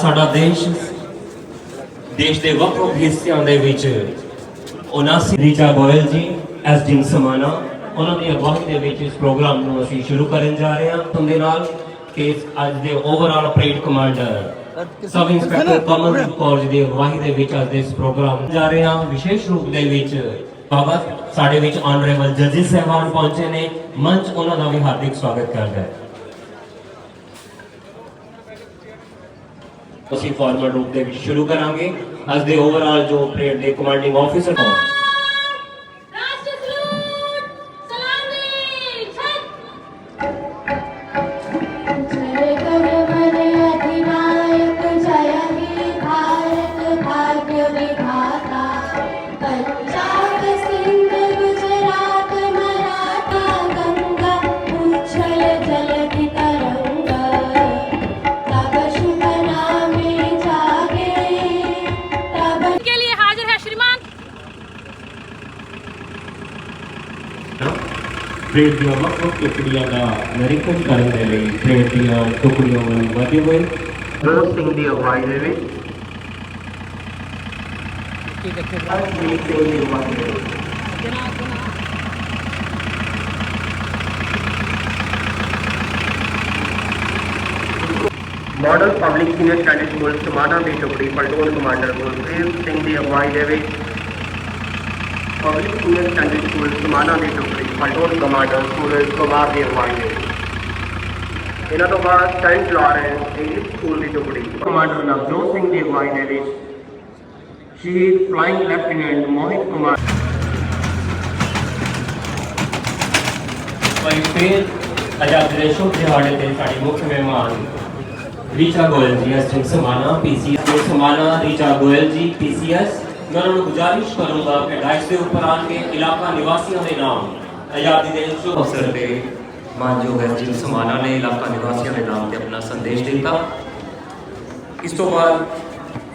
ਸਾਡਾ ਦੇਸ਼ ਦੇਸ਼ ਦੇ ਵੱਖ ਵੱਖ ਹਿੱਸਿਆਂ ਦੇ ਵਿੱਚ 79 ਰੀਚਾ ਗੋਇਲ ਜੀ ਐਸਡੀਐਮ ਸਮਾਨਾ ਉਹਨਾਂ ਦੀ ਅਗਵਾਈ ਦੇ ਵਿੱਚ ਇਸ ਪ੍ਰੋਗਰਾਮ ਨੂੰ ਅਸੀਂ ਸ਼ੁਰੂ ਕਰਨ ਜਾ ਰਹੇ ਹਾਂ। ਉਹਦੇ ਨਾਲ ਕਿ ਅੱਜ ਦੇ overall parade commander, sub inspector Kamaldeep Kaur ji ਦੀ ਅਗਵਾਈ ਦੇ ਵਿੱਚ ਅੱਜ ਦੇ ਇਸ ਪ੍ਰੋਗਰਾਮ ਜਾ ਰਹੇ ਹਾਂ। ਵਿਸ਼ੇਸ਼ ਰੂਪ ਦੇ ਵਿੱਚ ਬਾਬਾ ਸਾਡੇ ਵਿੱਚ ਆਨਰੇਬਲ ਜੱਜਿਸ ਸਹਿਬਾਨ ਪਹੁੰਚੇ ਨੇ। ਮੰਚ ਉਹਨਾਂ ਦਾ ਵੀ ਹਾਰਦਿਕ ਸਵਾਗਤ ਕਰਦਾ ਹੈ। ਅਸੀਂ ਫਾਰਮਲ ਰੂਪ ਦੇ ਵਿੱਚ ਸ਼ੁਰੂ ਕਰਾਂਗੇ। ਅੱਜ ਦੇ ਓਵਰਆਲ ਜੋ ਪਰੇਡ ਦੇ ਕਮਾਂਡਿੰਗ ਆਫੀਸਰ ਹਨ ਪਰੇਡ ਦੀਆਂ ਵੱਖ ਵੱਖ ਟੁਕੜੀਆਂ ਦਾ ਨਿਰੀਖਣ ਕਰਨ ਦੇ ਲਈ ਪਰੇਡ ਦੀਆਂ ਟੁਕੜੀਆਂ ਨੂੰ ਵਧੇ ਹੋਏ। ਰੋਜ਼ ਸਿੰਘ ਦੀ ਅਗਵਾਈ ਦੇ ਵਿੱਚ। ਹਰਜੀਤ ਸਿੰਘ ਦੀ ਅਗਵਾਈ ਦੇ ਵਿੱਚ। Model public senior standard school Samana ਦੀ ਟੁਕੜੀ ਪਲਟੂਨ ਕਮਾਂਡਰ ਗੁਰਪ੍ਰੀਤ ਸਿੰਘ ਦੀ ਅਗਵਾਈ ਦੇ ਵਿੱਚ। Public senior standard school Samana ਦੀ ਟੁਕੜੀ ਪਲਟੂਨ ਕਮਾਂਡਰ ਸੂਰਜ ਕੁਮਾਰ ਦੀ ਅਗਵਾਈ ਦੇ ਵਿੱਚ ਇਹਨਾਂ ਤੋਂ ਬਾਅਦ ਸੈਂਟ ਲਾਰੈਂਸ ਇੰਗਲਿਸ਼ ਸਕੂਲ ਦੀ ਟੁਕੜੀ ਕਮਾਂਡਰ ਨਵਜੋਤ ਸਿੰਘ ਦੀ ਅਗਵਾਈ ਦੇ ਵਿੱਚ ਸ਼ਹੀਦ ਫਲਾਈਂਗ ਲੈਫਟੀਨੈਂਟ ਮੋਹਿਤ ਕੁਮਾਰ ਭਾਈ ਫੇਰ ਆਜ਼ਾਦ ਦੇ ਸ਼ੁਭ ਦਿਹਾੜੇ ਤੇ ਸਾਡੇ ਮੁੱਖ ਮਹਿਮਾਨ ਰੀਚਾ ਗੋਇਲ ਜੀ ਐਸਟਿੰਗ ਸਮਾਨਾ ਪੀਸੀਐਸ ਦੇ ਸਮਾਨਾ ਰੀਚਾ ਗੋਇਲ ਜੀ ਪੀਸੀਐਸ ਮੈਂ ਉਹਨਾਂ ਨੂੰ ਗੁਜ਼ਾਰਿਸ਼ ਕਰੂੰਗਾ ਕਿ ਡਾਇਸ ਦੇ ਉੱਪਰ ਆਣ ਕੇ ਇਲਾਕਾ ਨਿਵਾਸੀਆਂ ਦੇ ਨਾਮ, ਆਜ਼ਾਦੀ ਦੇ ਸ਼ੁਭ ਅਵਸਰ ਤੇ ਮਾਨਯੋਗ ਐਸਟਿੰਗ ਸਮਾਨਾ ਨੇ ਇਲਾਕਾ ਨਿਵਾਸੀਆਂ ਦੇ ਨਾਮ ਤੇ ਆਪਣਾ ਇਸ ਤੋਂ ਬਾਅਦ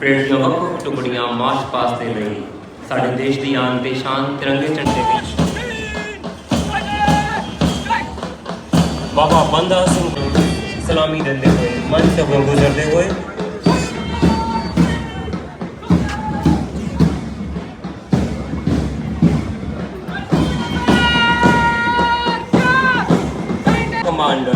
ਪਰੇਡ ਦੀਆਂ ਵੱਖ ਵੱਖ ਟੁਕੜੀਆਂ ਮਾਰਚ ਪਾਸ ਦੇ ਲਈ ਸਾਡੇ ਦੇਸ਼ ਦੀ ਆਨ ਤੇ ਸ਼ਾਨ ਤਿਰੰਗੇ ਝੰਡੇ ਵਿੱਚ ਬਾਬਾ ਬੰਦਾ ਸਿੰਘ ਸਲਾਮੀ ਦਿੰਦੇ ਹੋਏ, ਮੰਚ ਤੋਂ ਗੁਜ਼ਰਦੇ ਹੋਏ commander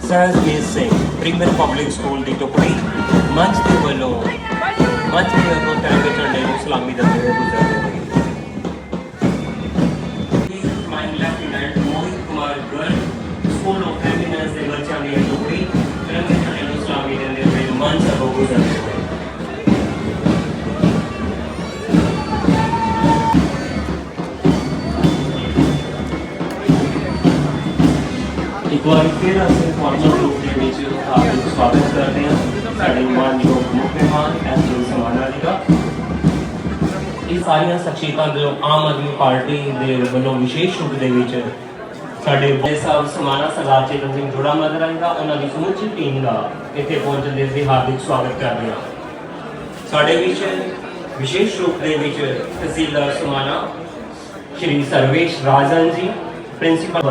Sahajveer Singh premier public school ਦੀ ਟੁਕੜੀ ਮੰਚ ਦੇ ਵੱਲੋਂ ਮੰਚ ਦੇ ਵੱਲੋਂ ਤਿਰੰਗੇ ਝੰਡੇ ਨੂੰ ਸਲਾਮੀ ਦਿੰਦੇ ਹੋਏ ਗੁਜ਼ਰਦੇ ਇੱਕ ਫਿਰ ਅਸੀਂ ਫਾਰਮਲ ਰੂਪ ਦੇ ਵਿੱਚ ਹਾਰਦਿਕ ਸਵਾਗਤ ਕਰਦੇ ਹਾਂ। ਸਾਡੇ ਮਾਨਯੋਗ ਮੁੱਖ ਮਹਿਮਾਨ ਐਸਜੀ ਸਮਾਨਾ ਜੀ ਦਾ ਇਹ ਸਾਰੀਆਂ ਸ਼ਖਸੀਅਤਾਂ ਜੋ ਆਮ ਆਦਮੀ ਪਾਰਟੀ ਦੇ ਵੱਲੋਂ ਵਿਸ਼ੇਸ਼ ਰੂਪ ਦੇ ਵਿੱਚ ਸਾਡੇ ਬੜੇ ਸਾਹਿਬ ਸਮਾਨਾ ਸਰਦਾਰ ਚੇਤਨ ਸਿੰਘ ਜੋੜਾ ਮਦਰਾਈ ਦਾ, ਉਹਨਾਂ ਦੀ ਸਮੁੱਚੀ ਟੀਮ ਦਾ ਇੱਥੇ ਪਹੁੰਚਣ ਦੇ ਲਈ ਹਾਰਦਿਕ ਸਵਾਗਤ ਕਰਦੇ ਹਾਂ। ਸਾਡੇ ਵਿੱਚ ਵਿਸ਼ੇਸ਼ ਰੂਪ ਦੇ ਵਿੱਚ ਤਹਿਸੀਲਦਾਰ ਸਮਾਨਾ ਸ਼੍ਰੀ ਸਰਵੇਸ਼ ਰਾਜਨ ਜੀ, ਪ੍ਰਿੰਸੀਪਲ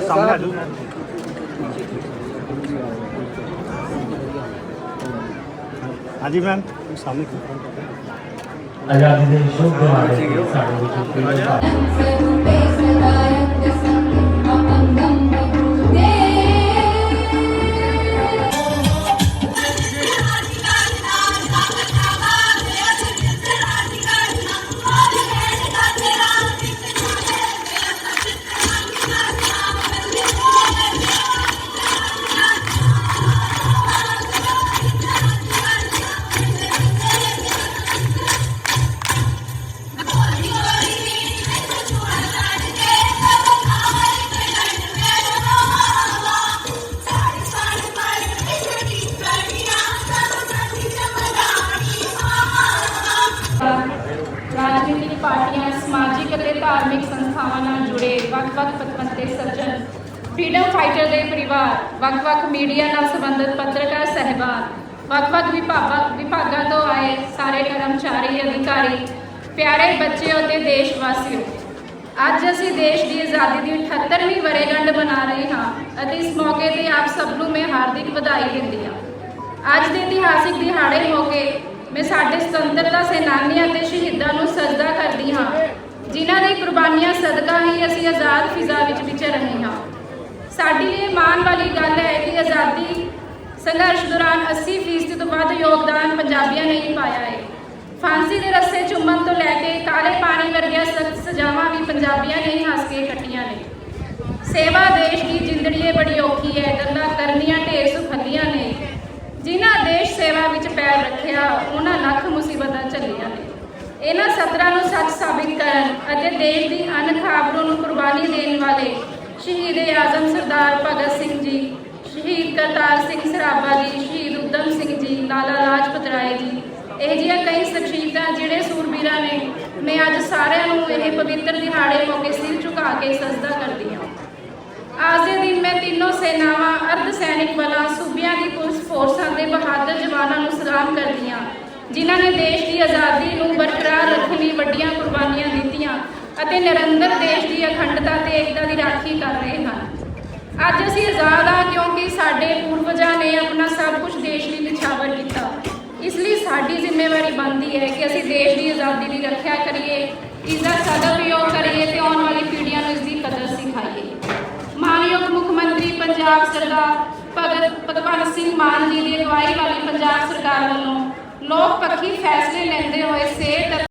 ਸਾਹਮਣੇ ਆ ਜਾਓ। ਹਾਂਜੀ ਮੈਮ ਸਾਹਮਣੇ ਆਜ਼ਾਦੀ ਦੇ ਸ਼ੁਭ ਦਿਹਾੜੇ ਸਾਡੇ ਵਿੱਚ। ਧਾਰਮਿਕ ਸੰਸਥਾਵਾਂ ਨਾਲ ਜੁੜੇ ਵੱਖ-ਵੱਖ ਪਤਵੰਤੇ ਸੱਜਣ ਫਰੀडम ਫਾਈਟਰ ਦੇ ਪਰਿਵਾਰ, ਵੱਖ-ਵੱਖ ਮੀਡੀਆ ਨਾਲ ਸੰਬੰਧਿਤ ਪੱਤਰਕਾਰ ਸਹਿਬਾਨ, ਵੱਖ-ਵੱਖ ਵਿਭਾਗਾਂ ਵਿਭਾਗਾਂ ਤੋਂ ਆਏ ਸਾਰੇ ਕਰਮਚਾਰੀ, ਅਧਿਕਾਰੀ, ਪਿਆਰੇ ਬੱਚਿਓ ਤੇ ਦੇਸ਼ ਵਾਸੀਓ ਅੱਜ ਅਸੀਂ ਦੇਸ਼ ਦੀ ਆਜ਼ਾਦੀ ਦੀ 78ਵੀਂ ਵਰ੍ਹੇਗੰਢ ਮਨਾ ਰਹੇ ਹਾਂ ਅਤੇ ਇਸ ਮੌਕੇ ਤੇ ਆਪ ਸਭ ਨੂੰ ਮੈਂ ਹਾਰਦਿਕ ਵਧਾਈ ਦਿੰਦੀ ਹਾਂ। ਅੱਜ ਦੇ ਇਤਿਹਾਸਿਕ ਦਿਹਾੜੇ ਮੌਕੇ ਮੈਂ ਸਾਡੇ ਸੁਤੰਤਰਤਾ ਸੈਨਾਨੀਆਂ ਤੇ ਸ਼ਹੀਦਾਂ ਨੂੰ ਸਜਦਾ ਕਰਦੀ ਹਾਂ ਜਿਨ੍ਹਾਂ ਦੀ ਕੁਰਬਾਨੀਆਂ ਸਦਕਾ ਹੀ ਅਸੀਂ ਆਜ਼ਾਦ ਫਿਜ਼ਾ ਵਿੱਚ ਵਿਚਰ ਰਹੇ ਹਾਂ। ਸਾਡੀ ਇਹ ਮਾਣ ਵਾਲੀ ਗੱਲ ਹੈ ਕਿ ਆਜ਼ਾਦੀ ਸੰਘਰਸ਼ ਦੌਰਾਨ 80% ਤੋਂ ਵੱਧ ਯੋਗਦਾਨ ਪੰਜਾਬੀਆਂ ਨੇ ਹੀ ਪਾਇਆ ਹੈ। ਫਾਂਸੀ ਦੇ ਰੱਸੇ ਚੁੰਮਣ ਤੋਂ ਲੈ ਕੇ ਕਾਲੇ ਪਾਣੀ ਵਰਗੀਆਂ ਸਖਤ ਸਜ਼ਾਵਾਂ ਵੀ ਪੰਜਾਬੀਆਂ ਨੇ ਹੀ ਹੱਸ ਕੇ ਕੱਟੀਆਂ ਨੇ। ਸੇਵਾ ਦੇਸ਼ ਦੀ ਜ਼ਿੰਦੜੀਏ ਬੜੀ ਔਖੀ ਹੈ, ਗੱਲਾਂ ਕਰਨੀਆਂ ਢੇਰ ਸੁਖੱਲੀਆਂ ਨੇ। ਜਿਨ੍ਹਾਂ ਦੇਸ਼ ਸੇਵਾ ਵਿੱਚ ਪੈਰ ਰੱਖਿਆ, ਉਹਨਾਂ ਲੱਖ ਮੁਸੀਬਤਾਂ ਝੱਲੀਆਂ ਨੇ। ਇਹਨਾਂ ਸਤਰਾਂ ਨੂੰ ਸੱਚ ਸਾਬਿਤ ਕਰਨ ਅਤੇ ਦੇਸ਼ ਦੀ ਅਨਖਾਬਰੋਂ ਨੂੰ ਕੁਰਬਾਨੀ ਦੇਣ ਵਾਲੇ ਸ਼ਹੀਦ ਆਜ਼ਮ ਸਰਦਾਰ ਭਗਤ ਸਿੰਘ ਜੀ, ਸ਼ਹੀਦ ਕਰਤਾਰ ਸਿੰਘ ਸਰਾਭਾ ਜੀ, ਸ਼ਹੀਦ ਉਦਮ ਸਿੰਘ ਜੀ, ਲਾਲਾ ਲਾਜਪਤ ਰਾਏ ਜੀ। ਇਹ ਜਿਹੀਆਂ ਕਈ ਸ਼ਖਸੀਅਤਾਂ ਜਿਹੜੇ ਸੂਰਬੀਰਾਂ ਨੇ, ਮੈਂ ਅੱਜ ਸਾਰਿਆਂ ਨੂੰ ਇਹ ਪਵਿੱਤਰ ਦਿਹਾੜੇ ਮੌਕੇ ਸਿਰ ਝੁਕਾ ਕੇ ਸਜਦਾ ਕਰਦੀ ਹਾਂ। ਅੱਜ ਦੇ ਦਿਨ ਮੈਂ ਤਿੰਨੋਂ ਸੈਨਾਵਾਂ, ਅਰਧ ਸੈਨਿਕ ਬਲਾਂ, ਸੂਬਿਆਂ ਦੀ ਪੁਲਿਸ ਫੋਰਸਾਂ ਦੇ ਬਹਾਦਰ ਜਵਾਨਾਂ ਨੂੰ ਸਲਾਮ ਕਰਦੀ ਹਾਂ। ਜਿਨ੍ਹਾਂ ਨੇ ਦੇਸ਼ ਦੀ ਆਜ਼ਾਦੀ ਨੂੰ ਬਰਕਰਾਰ ਰੱਖਣ ਲਈ ਵੱਡੀਆਂ ਕੁਰਬਾਨੀਆਂ ਦਿੱਤੀਆਂ ਅਤੇ ਨਿਰੰਤਰ ਦੇਸ਼ ਦੀ ਅਖੰਡਤਾ ਤੇ ਏਕਤਾ ਦੀ ਰਾਖੀ ਕਰ ਰਹੇ ਹਨ। ਅੱਜ ਅਸੀਂ ਆਜ਼ਾਦ ਹਾਂ ਕਿਉਂਕਿ ਸਾਡੇ ਪੂਰਵਜਾਂ ਨੇ ਆਪਣਾ ਸਭ ਕੁਝ ਦੇਸ਼ ਲਈ ਨਿਛਾਵਰ ਕੀਤਾ। ਇਸ ਲਈ ਸਾਡੀ ਜ਼ਿੰਮੇਵਾਰੀ ਬਣਦੀ ਹੈ ਕਿ ਅਸੀਂ ਦੇਸ਼ ਦੀ ਆਜ਼ਾਦੀ ਦੀ ਰੱਖਿਆ ਕਰੀਏ ਇਸ ਦਾ ਸਦਉਪਯੋਗ ਕਰੀਏ ਤੇ ਆਉਣ ਵਾਲੀ ਪੀੜ੍ਹੀਆਂ ਨੂੰ ਇਸ ਦੀ ਕਦਰ ਸਿਖਾਈਏ। ਮਾਨਯੋਗ ਮੁੱਖ ਮੰਤਰੀ ਪੰਜਾਬ ਸਰਦਾਰ ਭਗਤ ਭਗਵੰਤ ਸਿੰਘ ਮਾਨ ਜੀ ਦੀ ਅਗਵਾਈ ਵਾਲੀ ਪੰਜਾਬ ਸਰਕਾਰ ਵੱਲੋਂ ਲੋਕ ਪੱਖੀ ਫੈਸਲੇ ਲੈਂਦੇ ਹੋਏ ਸਿਹਤ